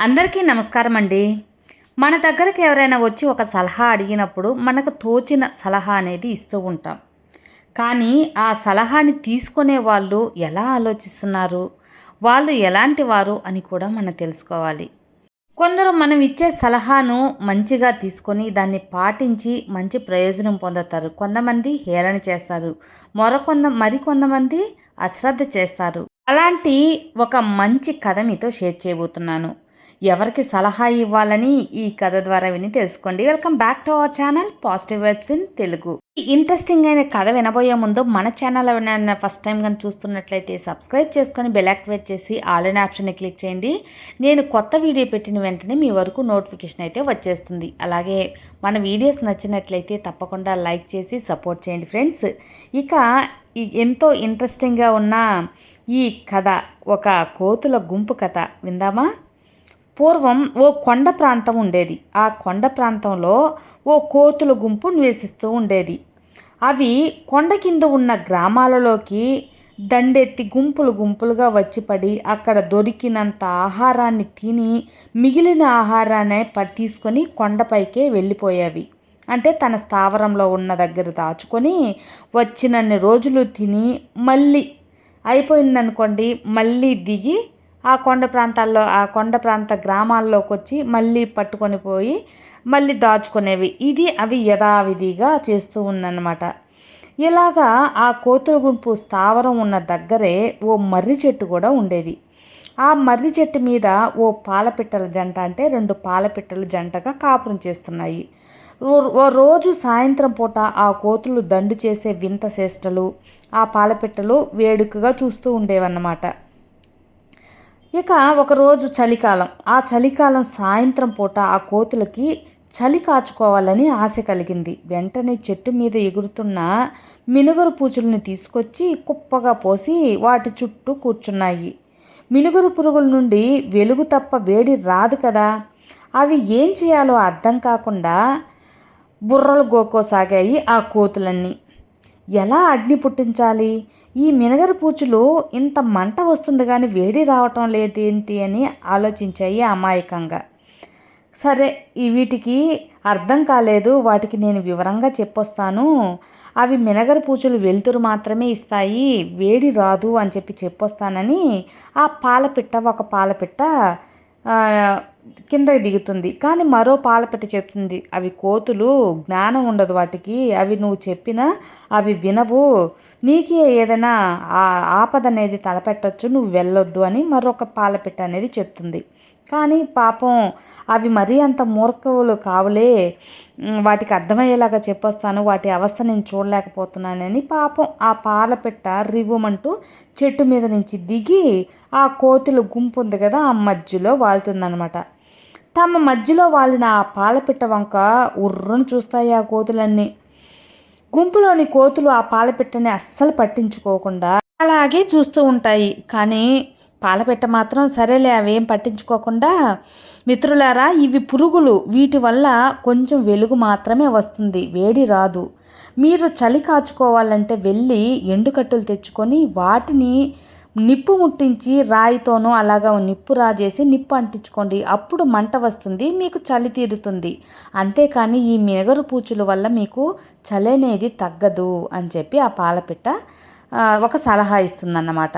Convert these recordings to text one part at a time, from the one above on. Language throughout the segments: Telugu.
అందరికీ నమస్కారం అండి మన దగ్గరికి ఎవరైనా వచ్చి ఒక సలహా అడిగినప్పుడు మనకు తోచిన సలహా అనేది ఇస్తూ ఉంటాం. కానీ ఆ సలహాని తీసుకునే వాళ్ళు ఎలా ఆలోచిస్తున్నారు? వాళ్ళు ఎలాంటి వారు అని కూడా మనం తెలుసుకోవాలి. కొందరు మనం ఇచ్చే సలహాను మంచిగా తీసుకొని దాన్ని పాటించి మంచి ప్రయోజనం పొందుతారు. కొంతమంది హేళన చేస్తారు. మరొకొంద మరికొంతమంది అశ్రద్ధ చేస్తారు. అలాంటి ఒక మంచి కథ మీతో షేర్ చేయబోతున్నాను. ఎవరికి సలహా ఇవ్వాలని ఈ కథ ద్వారా విని తెలుసుకోండి. Welcome back to our channel positive vibes in Telugu ఈ ఇంట్రెస్టింగ్ అయిన కథ వినబోయే ముందు మన ఛానల్ ఎవరైనా ఫస్ట్ టైం కానీ చూస్తున్నట్లయితే సబ్స్క్రైబ్ చేసుకొని బెల్ యాక్టివేట్ చేసి ఆల్ ఇన్ ఆప్షన్ని క్లిక్ చేయండి. నేను కొత్త వీడియో పెట్టిన వెంటనే మీ వరకు నోటిఫికేషన్ అయితే వచ్చేస్తుంది. అలాగే మన వీడియోస్ నచ్చినట్లయితే తప్పకుండా లైక్ చేసి సపోర్ట్ చేయండి ఫ్రెండ్స్ ఇక ఈ ఎంతో ఇంట్రెస్టింగ్గా ఉన్న ఈ కథ ఒక కోతుల గుంపు కథ విందామా? పూర్వం ఓ కొండ ప్రాంతం ఉండేది. ఆ కొండ ప్రాంతంలో ఓ కోతుల గుంపు నివసిస్తూ ఉండేది. అవి కొండ కింద ఉన్న గ్రామాలలోకి దండెత్తి గుంపులు గుంపులుగా వచ్చి పడి అక్కడ దొరికినంత ఆహారాన్ని తిని మిగిలిన ఆహారాన్ని ప తీసుకొని కొండపైకే వెళ్ళిపోయేవి. అంటే తన స్థావరంలో ఉన్న దగ్గర దాచుకొని వచ్చినన్ని రోజులు తిని మళ్ళీ అయిపోయిందనుకోండి మళ్ళీ దిగి ఆ కొండ ప్రాంతాల్లో ఆ కొండ ప్రాంత గ్రామాల్లోకి వచ్చి మళ్ళీ పట్టుకొని పోయి మళ్ళీ దాచుకునేవి. ఇది అవి యథావిధిగా చేస్తూ ఉందన్నమాట. ఇలాగా ఆ కోతులు గుంపు స్థావరం ఉన్న దగ్గరే ఓ మర్రి చెట్టు కూడా ఉండేది. ఆ మర్రి చెట్టు మీద ఓ పాలపిట్టల జంట అంటే రెండు పాలపిట్టలు జంటగా కాపురం చేస్తున్నాయి. ఓ రోజు సాయంత్రం పూట ఆ కోతులు దండు చేసే వింత చేష్టలు ఆ పాలపిట్టలు వేడుకగా చూస్తూ ఉండేవన్నమాట. ఇక ఒకరోజు చలికాలం. ఆ చలికాలం సాయంత్రం పూట ఆ కోతులకి చలి కాచుకోవాలని ఆశ కలిగింది. వెంటనే చెట్టు మీద ఎగురుతున్న మినుగురు పూచులను తీసుకొచ్చి కుప్పగా పోసి వాటి చుట్టూ కూర్చున్నాయి. మినుగురు పురుగుల నుండి వెలుగు తప్ప వేడి రాదు కదా. అవి ఏం చేయాలో అర్థం కాకుండా బుర్రలు గోకోసాగాయి ఆ కోతులన్నీ. ఎలా అగ్ని పుట్టించాలి? ఈ మినగర పూచులు ఇంత మంట వస్తుంది కానీ వేడి రావటం లేదేంటి అని ఆలోచించాయి అమాయకంగా. సరే ఈ వీటికి అర్థం కాలేదు. వాటికి నేను వివరంగా చెప్పొస్తాను. అవి మినగర పూచులు వెలుతురు మాత్రమే ఇస్తాయి. వేడి రాదు అని చెప్పి చెప్పొస్తానని ఆ పాలపిట్ట ఒక పాలపిట్ట కిందకి దిగుతుంది. కానీ మరో పాలపిట్ట చెప్తుంది. అవి కోతులు జ్ఞానం ఉండదు వాటికి. అవి నువ్వు చెప్పినా అవి వినవు. నీకే ఏదైనా ఆపద అనేది తలపెట్టచ్చు. నువ్వు వెళ్ళొద్దు అని మరొక పాలపెట్ట అనేది చెప్తుంది. కానీ పాపం అవి మరీ అంత మూర్ఖవులు కావులే. వాటికి అర్థమయ్యేలాగా చెప్పొస్తాను. వాటి అవస్థ నేను చూడలేకపోతున్నానని పాపం ఆ పాలపిట్ట రివ్వమంటూ చెట్టు మీద నుంచి దిగి ఆ కోతులు గుంపు ఉంది కదా ఆ మధ్యలో వాళ్తుందనమాట తమ మధ్యలో వాలిన ఆ పాలపిట్ట వంక ఉర్రను చూస్తాయి ఆ కోతులన్నీ. గుంపులోని కోతులు ఆ పాలపిట్టని అస్సలు పట్టించుకోకుండా అలాగే చూస్తూ ఉంటాయి. కానీ పాలపెట్ట మాత్రం సరేలే అవేం పట్టించుకోకుండా మిత్రులారా ఇవి పురుగులు. వీటి వల్ల కొంచెం వెలుగు మాత్రమే వస్తుంది. వేడి రాదు. మీరు చలి కాచుకోవాలంటే వెళ్ళి ఎండుకట్టులు తెచ్చుకొని వాటిని నిప్పు ముట్టించి రాయితోనూ అలాగా నిప్పు రాజేసి నిప్పు అంటించుకోండి. అప్పుడు మంట వస్తుంది మీకు చలి తీరుతుంది. అంతేకాని ఈ మినగరు పూచుల వల్ల మీకు చలి అనేది తగ్గదు అని చెప్పి ఆ పాలపిట్ట ఒక సలహా ఇస్తుందన్నమాట.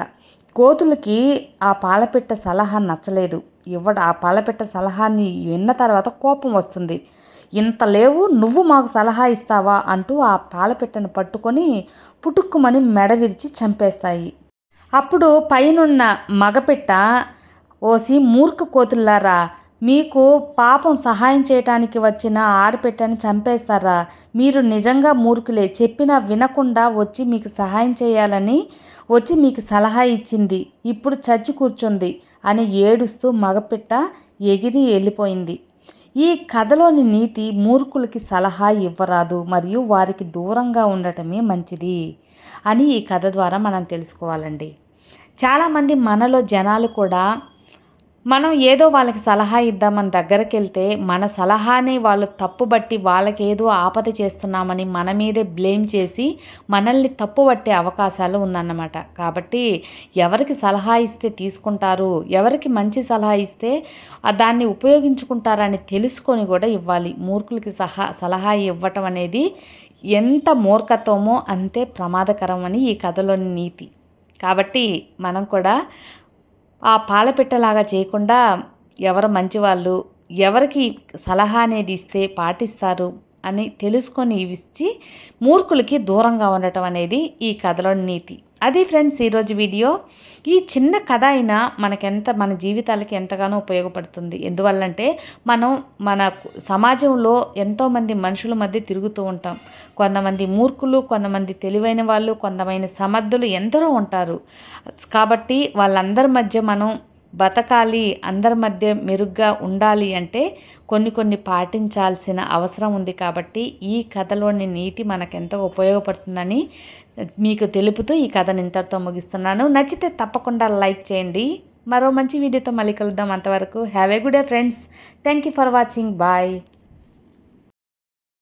కోతులకి ఆ పాలపిట్ట సలహా నచ్చలేదు. ఇవ్వడ ఆ పాలపిట్ట సలహాని విన్న తర్వాత కోపం వస్తుంది. ఇంత లేవు నువ్వు మాకు సలహా ఇస్తావా అంటూ ఆ పాలపిట్టను పట్టుకొని పుటుక్కుమని మెడ విరిచి చంపేస్తాయి. అప్పుడు పైనున్న మగపిట్ట ఓసి మూర్ఖ కోతుల్లారా మీకు పాపం సహాయం చేయటానికి వచ్చిన ఆడపిట్టని చంపేస్తారా? మీరు నిజంగా మూర్ఖులే. చెప్పినా వినకుండా వచ్చి మీకు సహాయం చేయాలని వచ్చి మీకు సలహా ఇచ్చింది. ఇప్పుడు చచ్చి కూర్చుంది అని ఏడుస్తూ మగపిట్ట ఎగిరి వెళ్ళిపోయింది. ఈ కథలోని నీతి మూర్ఖులకి సలహా ఇవ్వరాదు మరియు వారికి దూరంగా ఉండటమే మంచిది అని ఈ కథ ద్వారా మనం తెలుసుకోవాలండి. చాలామంది మనలో జనాలు కూడా మనం ఏదో వాళ్ళకి సలహా ఇద్దామని దగ్గరికి వెళ్తే మన సలహాని వాళ్ళు తప్పుబట్టి వాళ్ళకేదో ఆపద చేస్తున్నామని మన మీదే బ్లేమ్ చేసి మనల్ని తప్పుబట్టే అవకాశాలు ఉందన్నమాట. కాబట్టి ఎవరికి సలహా ఇస్తే తీసుకుంటారు ఎవరికి మంచి సలహా ఇస్తే దాన్ని ఉపయోగించుకుంటారని తెలుసుకొని కూడా ఇవ్వాలి. మూర్ఖులకి సహా సలహా ఇవ్వటం అనేది ఎంత మూర్ఖత్వమో అంతే ప్రమాదకరం అని ఈ కథలోని నీతి. కాబట్టి మనం కూడా ఆ పాలపిట్టలాగా చేయకుండా ఎవరు మంచివాళ్ళు ఎవరికి సలహా అనేది ఇస్తే పాటిస్తారు అని తెలుసుకొని ఇచ్చి మూర్ఖులకి దూరంగా ఉండటం అనేది ఈ కథలోని నీతి. అది ఫ్రెండ్స్ ఈరోజు వీడియో. ఈ చిన్న కథ అయినా మనకెంత మన జీవితాలకి ఎంతగానో ఉపయోగపడుతుంది. ఎందువల్లంటే మనం మన సమాజంలో ఎంతోమంది మనుషుల మధ్య తిరుగుతూ ఉంటాం. కొంతమంది మూర్ఖులు కొంతమంది తెలివైన వాళ్ళు కొంతమంది సమర్థులు ఎందరో ఉంటారు. కాబట్టి వాళ్ళందరి మధ్య మనం బతకాలి అందరి మధ్య మెరుగ్గా ఉండాలి అంటే కొన్ని కొన్ని పాటించాల్సిన అవసరం ఉంది కాబట్టి ఈ కథలోని నీతి మనకెంతో ఉపయోగపడుతుందని మీకు తెలుపుతూ ఈ కథను ఇంతటితో ముగిస్తున్నాను. నచ్చితే తప్పకుండా లైక్ చేయండి. మరో మంచి వీడియోతో మళ్ళీ కలుద్దాం. అంతవరకు have a good day friends. Thank you for watching. Bye.